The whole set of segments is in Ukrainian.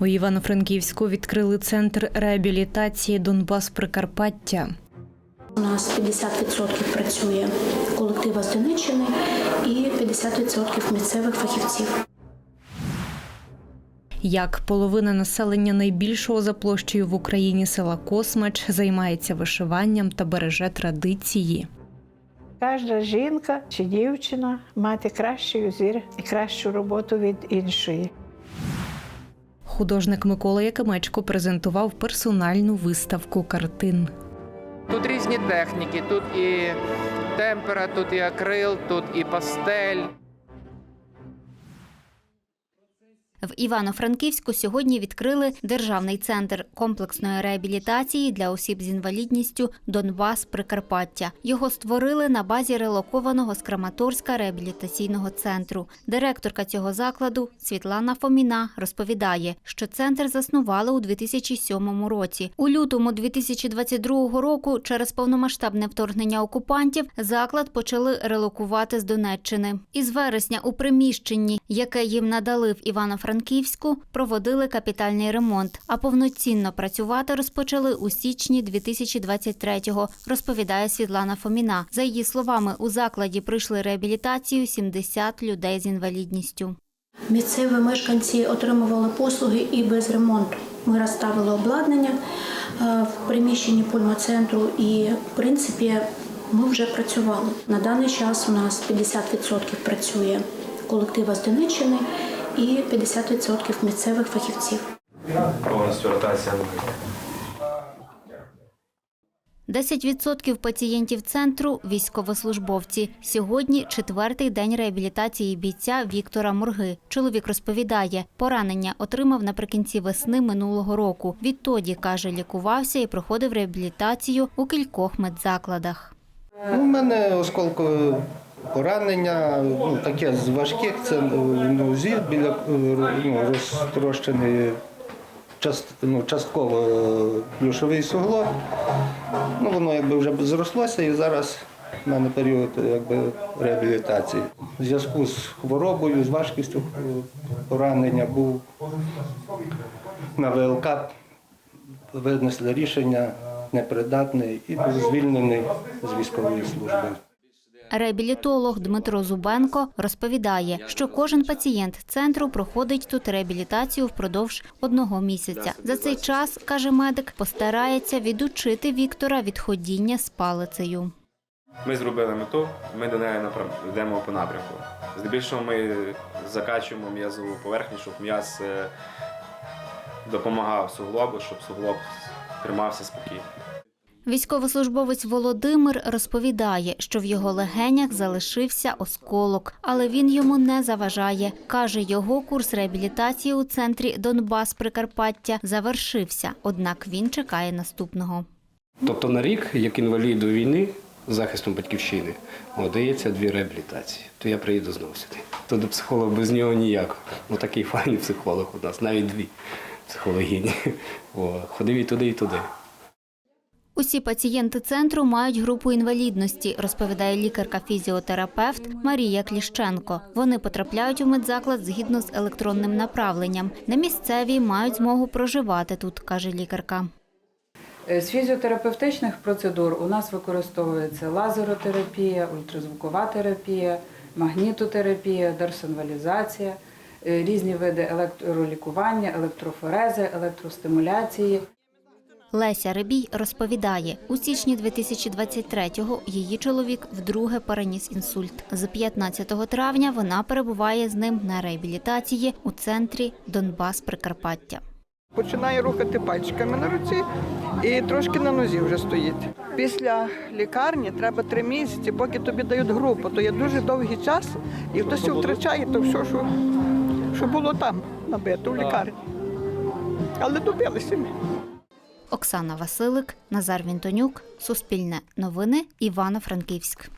У Івано-Франківську відкрили центр реабілітації Донбас Прикарпаття. У нас 50% працює колектива з Донеччини і 50% місцевих фахівців. Як половина населення найбільшого за площею в Україні села Космач займається вишиванням та береже традиції. Кожна жінка чи дівчина мати кращий узір і кращу роботу від іншої. Художник Микола Якимечко презентував персональну виставку картин. Тут різні техніки, тут і темпера, тут і акрил, тут і пастель. В Івано-Франківську сьогодні відкрили державний центр комплексної реабілітації для осіб з інвалідністю Донбас Прикарпаття. Його створили на базі релокованого з Краматорська реабілітаційного центру. Директорка цього закладу Світлана Фоміна розповідає, що центр заснували у 2007 році. У лютому 2022 року, через повномасштабне вторгнення окупантів, заклад почали релокувати з Донеччини. Із вересня у приміщенні, яке їм надали в Івано-Франківську, проводили капітальний ремонт, а повноцінно працювати розпочали у січні 2023-го, розповідає Світлана Фоміна. За її словами, у закладі пройшли реабілітацію 70 людей з інвалідністю. Місцеві мешканці отримували послуги і без ремонту. Ми розставили обладнання е, в приміщенні пульмоцентру і, в принципі, ми вже працювали. На даний час у нас 50% працює колектива з Донеччини і 50% місцевих фахівців. повністю ротація ноги. 10% пацієнтів центру військовослужбовці. Сьогодні четвертий день реабілітації бійця Віктора Мурги. Чоловік розповідає, поранення отримав наприкінці весни минулого року. Відтоді каже, лікувався і проходив реабілітацію у кількох медзакладах. У мене осколкове поранення, ну, таке з важких, це ну, зір біля е, ну, розтрощений част, ну, частково е, плюшовий суглоб. Ну, воно якби вже зрослося і зараз в мене період якби, реабілітації. В зв'язку з хворобою, з важкістю е, поранення був на ВЛК винесли рішення непридатний і був звільнений з військової служби. Реабілітолог Дмитро Зубенко розповідає, що кожен пацієнт центру проходить тут реабілітацію впродовж одного місяця. За цей час, каже медик, постарається відучити Віктора від ходіння з палицею. Ми зробили мету, ми до неї йдемо по напрямку. Здебільшого ми закачуємо м'язову поверхню, щоб м'яз е, допомагав суглобу, щоб суглоб тримався спокійно. Військовослужбовець Володимир розповідає, що в його легенях залишився осколок, але він йому не заважає. Каже, його курс реабілітації у центрі Донбас Прикарпаття завершився, однак він чекає наступного. Тобто на рік, як інваліду війни, захистом батьківщини, дається дві реабілітації. То я приїду знову сюди. То до психолога без нього ніяк. Ну такий файний психолог у нас, навіть дві психологіні. О, ходив і туди, і туди. Усі пацієнти центру мають групу інвалідності, розповідає лікарка-фізіотерапевт Марія Кліщенко. Вони потрапляють у медзаклад згідно з електронним направленням. Не місцеві мають змогу проживати тут, каже лікарка. Е, З фізіотерапевтичних процедур у нас використовується лазеротерапія, ультразвукова терапія, магнітотерапія, дерсонвалізація, е, різні види електролікування, електрофорези, електростимуляції. Леся Рибій розповідає, у січні 2023-го її чоловік вдруге переніс інсульт. З 15 травня вона перебуває з ним на реабілітації у центрі Донбас Прикарпаття. Починає рухати пальчиками на руці і трошки на нозі вже стоїть. Після лікарні треба три місяці, поки тобі дають групу, то є дуже довгий час, і хтось втрачає то все, що, що було там набито в лікарні. Але добилися ми. Оксана Василик, Назар Вінтонюк, Суспільне новини, Івано-Франківськ.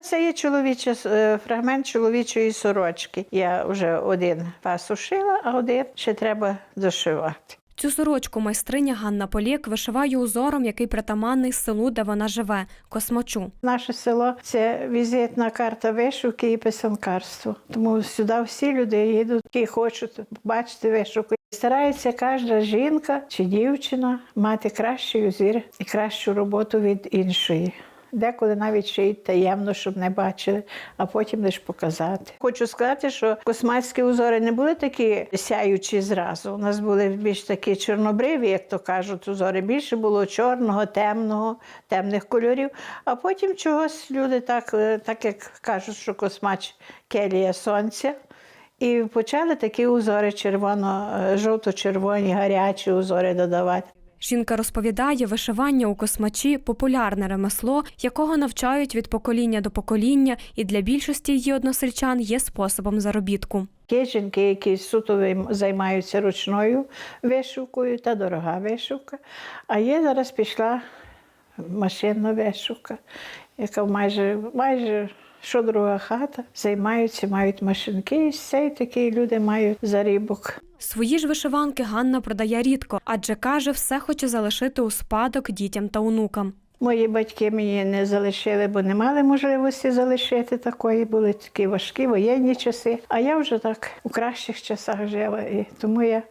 Це є чоловіча е, фрагмент чоловічої сорочки. Я вже один пас ушила, а один ще треба дошивати. Цю сорочку майстриня Ганна Полєк вишиває узором, який притаманний селу, де вона живе космачу. Наше село це візитна карта вишивки і писанкарства. Тому сюди всі люди їдуть, які хочуть бачити вишивку. Старається кожна жінка чи дівчина мати кращий узір і кращу роботу від іншої. Деколи навіть шиють таємно, щоб не бачили, а потім лише показати. Хочу сказати, що космацькі узори не були такі сяючі зразу. У нас були більш такі чорнобриві, як то кажуть, узори. Більше було чорного, темного, темних кольорів. А потім чогось люди так, е, так як кажуть, що космач келія сонця. І почали такі узори червоно, е, жовто-червоні, гарячі узори додавати. Жінка розповідає, вишивання у космачі популярне ремесло, якого навчають від покоління до покоління, і для більшості її односельчан є способом заробітку. Є жінки, які суто займаються ручною вишивкою та дорога вишивка. А є зараз пішла машинна вишивка, яка майже, майже що друга хата, займаються, мають машинки, і все і такі люди мають зарібок. Свої ж вишиванки Ганна продає рідко, адже каже, все хоче залишити у спадок дітям та онукам. Мої батьки мені не залишили, бо не мали можливості залишити такої. Були такі важкі воєнні часи. А я вже так у кращих часах жила. І тому я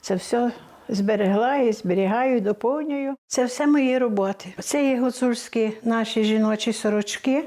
це все зберегла і зберігаю, доповнюю. Це все мої роботи. Це є гуцульські наші жіночі сорочки.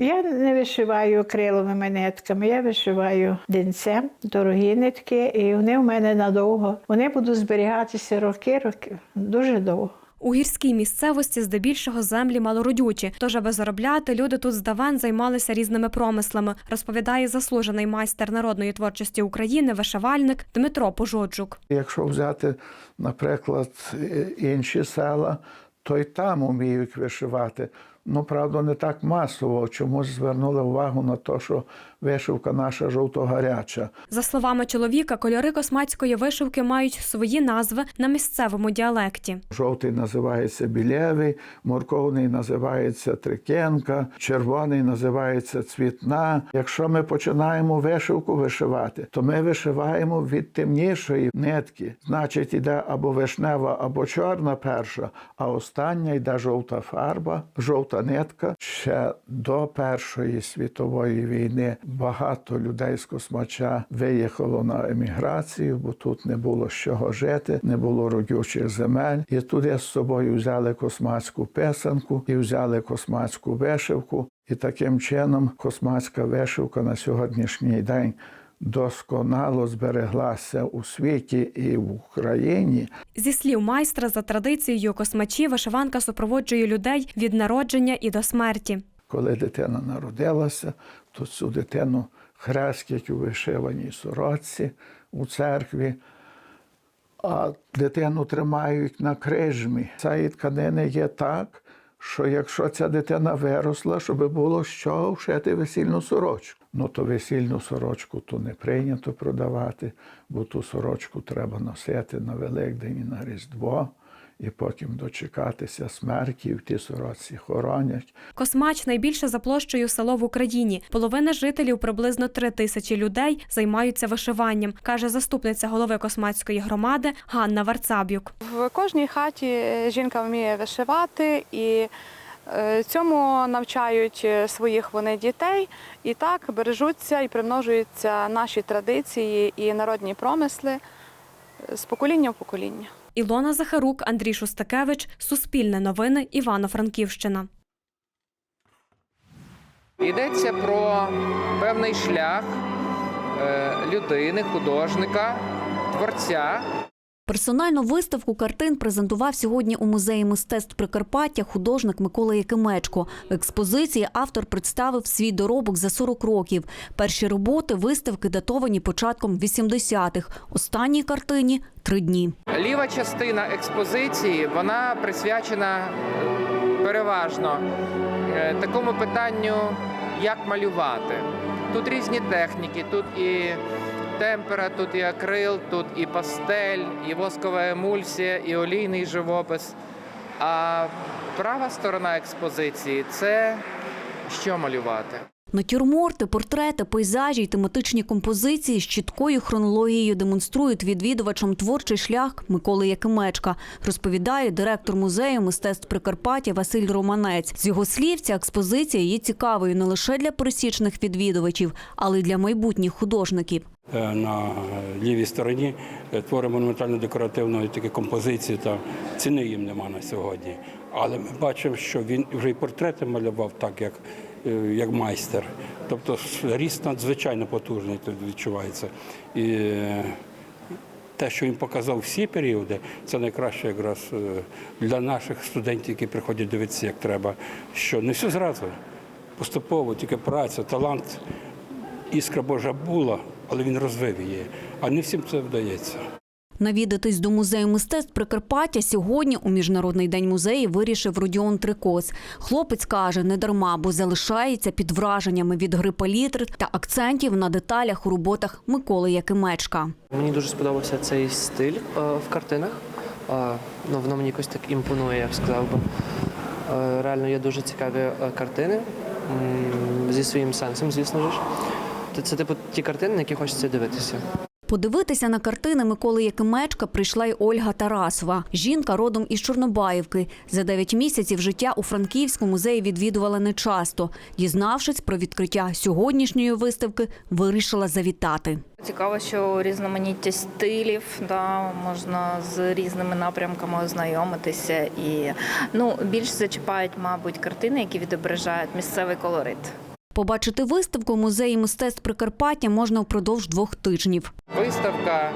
Я не вишиваю акриловими нитками, я вишиваю динцем, дорогі нитки, і вони в мене надовго. Вони будуть зберігатися роки, роки, дуже довго. У гірській місцевості здебільшого землі малородючі, тож аби заробляти, люди тут здавен займалися різними промислами, розповідає заслужений майстер народної творчості України, вишивальник Дмитро Пожоджук. Якщо взяти, наприклад, е, інші села, то й там вміють вишивати. Ну, правда, не так масово. Чомусь звернули увагу на те, що вишивка наша жовто-гаряча. За словами чоловіка, кольори космацької вишивки мають свої назви на місцевому діалекті. Жовтий називається білєвий, морковний називається трикенка, червоний називається цвітна. Якщо ми починаємо вишивку вишивати, то ми вишиваємо від темнішої нитки. Значить, іде або вишнева, або чорна перша, а остання йде жовта фарба, жовта нитка. Ще до Першої світової війни багато людей з космача виїхало на еміграцію, бо тут не було з чого жити, не було родючих земель. І туди з собою взяли космацьку писанку і взяли космацьку вишивку. І таким чином космацька вишивка на сьогоднішній день досконало збереглася у світі і в Україні. Зі слів майстра, за традицією космачі вишиванка супроводжує людей від народження і до смерті. Коли дитина народилася, то цю дитину хрестять у вишиваній сорочці у церкві, а дитину тримають на крижмі. Цієї тканини є так, що якщо ця дитина виросла, щоб було що вшити весільну сорочку. Ну то весільну сорочку то не прийнято продавати, бо ту сорочку треба носити на Великдень і на Різдво, і потім дочекатися смерті, в тій сорочці хоронять. Космач найбільше за площею село в Україні. Половина жителів, приблизно три тисячі людей, займаються вишиванням, каже заступниця голови космацької громади Ганна Варцабюк. В кожній хаті жінка вміє вишивати і е, цьому навчають своїх вони дітей. І так бережуться і примножуються наші традиції і народні промисли з покоління в покоління. Ілона Захарук, Андрій Шостакевич, Суспільне новини, Івано-Франківщина. Йдеться про певний шлях е, людини, художника, творця, Персональну виставку картин презентував сьогодні у музеї мистецтв Прикарпаття художник Микола Якимечко. В експозиції автор представив свій доробок за 40 років. Перші роботи виставки датовані початком 80-х. Останній картині три дні. Ліва частина експозиції вона присвячена е, переважно е, такому питанню, як малювати. Тут різні техніки, тут і темпера, тут і акрил, тут і пастель, і воскова емульсія, і олійний живопис. А права сторона експозиції це що малювати. Натюрморти, портрети, пейзажі й тематичні композиції з чіткою хронологією демонструють відвідувачам творчий шлях Миколи Якимечка, розповідає директор музею мистецтв Прикарпаття Василь Романець. З його слів, ця експозиція є цікавою не лише для пересічних відвідувачів, але й для майбутніх художників. Е, На лівій стороні е, твори монументально-декоративної такі композиції та ціни їм нема на сьогодні. Але ми бачимо, що він вже і портрети малював так, як, як майстер. Тобто ріст надзвичайно потужний тут відчувається. І е, те, що він показав всі періоди, це найкраще якраз е, для наших студентів, які приходять дивитися, як треба. Що не все зразу, поступово, тільки праця, талант, іскра Божа була, але він розвив її. А не всім це вдається. Навідатись до музею мистецтв Прикарпаття сьогодні у міжнародний день музею вирішив Родіон Трикос. Хлопець каже, не дарма, бо залишається під враженнями від гри палітр та акцентів на деталях у роботах Миколи Якимечка. Мені дуже сподобався цей стиль е, в картинах. Е, ну, воно мені якось так імпонує, я б сказав би. Е, реально є дуже цікаві картини зі своїм сенсом, звісно ж. Це типу ті картини, на які хочеться дивитися. Подивитися на картини Миколи Якимечка прийшла й Ольга Тарасова. Жінка родом із Чорнобаївки. За 9 місяців життя у Франківську музей відвідувала нечасто. Дізнавшись про відкриття сьогоднішньої виставки, вирішила завітати. Цікаво, що різноманіття стилів, да, можна з різними напрямками ознайомитися. І ну, більш зачіпають, мабуть, картини, які відображають місцевий колорит. Побачити виставку в музеї мистецтв Прикарпаття можна впродовж двох тижнів. Виставка,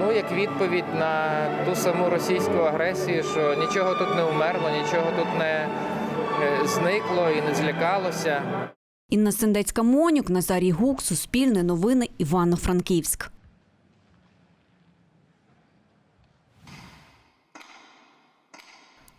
ну як відповідь на ту саму російську агресію, що нічого тут не умерло, нічого тут не е, зникло і не злякалося. Інна Сендецька Монюк, Назарій Гук, Суспільне новини, Івано-Франківськ.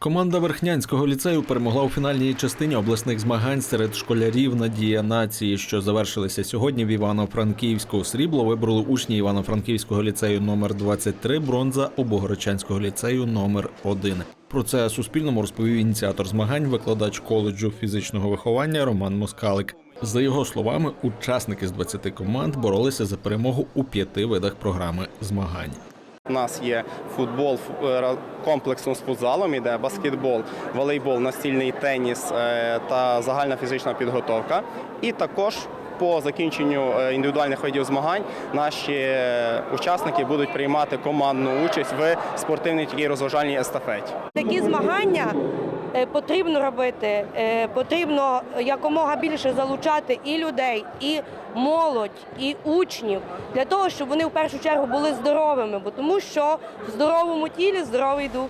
Команда Верхнянського ліцею перемогла у фінальній частині обласних змагань серед школярів Надія нації, що завершилися сьогодні в Івано-Франківську. Срібло вибрали учні Івано-Франківського ліцею номер 23 бронза у Богородчанського ліцею номер 1 Про це Суспільному розповів ініціатор змагань, викладач коледжу фізичного виховання Роман Москалик. За його словами, учасники з 20 команд боролися за перемогу у п'яти видах програми змагань. У нас є футбол фу- е, комплексно з футзалом, іде баскетбол, волейбол, настільний теніс е, та загальна фізична підготовка. І також по закінченню е, індивідуальних видів змагань наші учасники будуть приймати командну участь в спортивній такій розважальній естафеті. Такі змагання потрібно робити, е, потрібно якомога більше залучати і людей, і молодь, і учнів для того, щоб вони в першу чергу були здоровими, бо тому що в здоровому тілі здоровий дух.